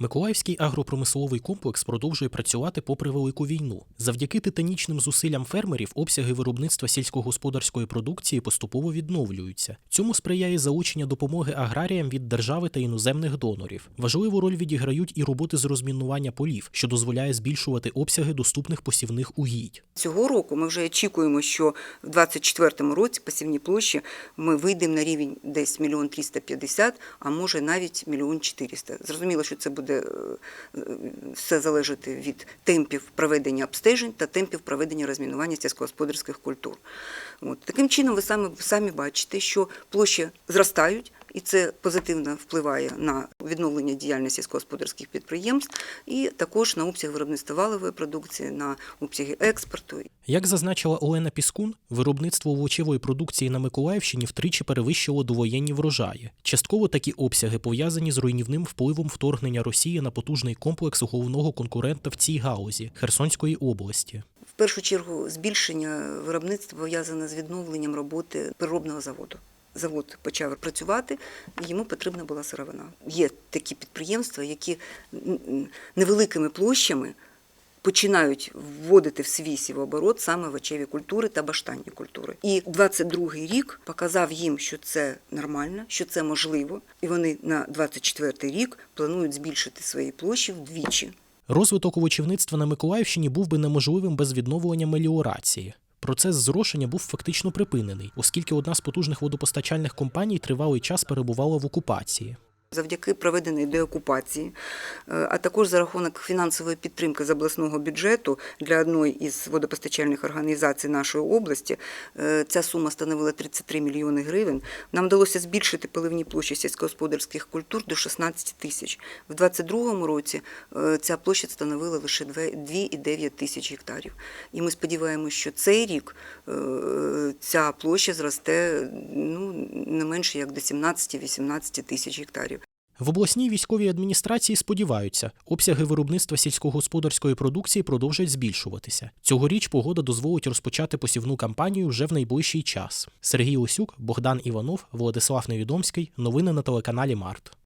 Миколаївський агропромисловий комплекс продовжує працювати попри велику війну. Завдяки титанічним зусиллям фермерів обсяги виробництва сільськогосподарської продукції поступово відновлюються. Цьому сприяє залучення допомоги аграріям від держави та іноземних донорів. Важливу роль відіграють і роботи з розмінування полів, що дозволяє збільшувати обсяги доступних посівних угідь. Цього року ми вже очікуємо, що в 2024 році посівні площі ми вийдемо на рівень десь мільйон 350, а може навіть мільйон 400. Зрозуміло, що це буде е, е, все залежати від темпів проведення обстежень та темпів проведення розмінування сільськогосподарських культур. От. Таким чином, ви самі, самі бачите, що площі зростають. І це позитивно впливає на відновлення діяльності сільськогосподарських підприємств і також на обсяг виробництва валової продукції, на обсяги експорту. Як зазначила Олена Піскун, виробництво овочевої продукції на Миколаївщині втричі перевищило довоєнні врожаї. Частково такі обсяги пов'язані з руйнівним впливом вторгнення Росії на потужний комплекс головного конкурента в цій галузі Херсонської області. В першу чергу збільшення виробництва пов'язане з відновленням роботи переробного заводу. Завод почав працювати, йому потрібна була сировина. Є такі підприємства, які невеликими площами починають вводити в свій сівооборот саме овочеві культури та баштанні культури. І 22-й рік показав їм, що це нормально, що це можливо, і вони на 24-й рік планують збільшити свої площі вдвічі. Розвиток овочівництва на Миколаївщині був би неможливим без відновлення меліорації. Процес зрошення був фактично припинений, оскільки одна з потужних водопостачальних компаній тривалий час перебувала в окупації. Завдяки проведеної деокупації, е, а також за рахунок фінансової підтримки з обласного бюджету для одної із водопостачальних організацій нашої області, е, ця сума становила 33 мільйони гривень. Нам вдалося збільшити поливні площі сільськогосподарських культур до 16 тисяч. В 2022 році е, ця площа становила лише 2,9 тисяч гектарів. І ми сподіваємося, що цей рік ця площа зросте ну, не менше як до 17-18 тисяч гектарів. В обласній військовій адміністрації сподіваються, обсяги виробництва сільськогосподарської продукції продовжать збільшуватися. Цьогоріч погода дозволить розпочати посівну кампанію вже в найближчий час. Сергій Осюк, Богдан Іванов, Владислав Невідомський. Новини на телеканалі Март.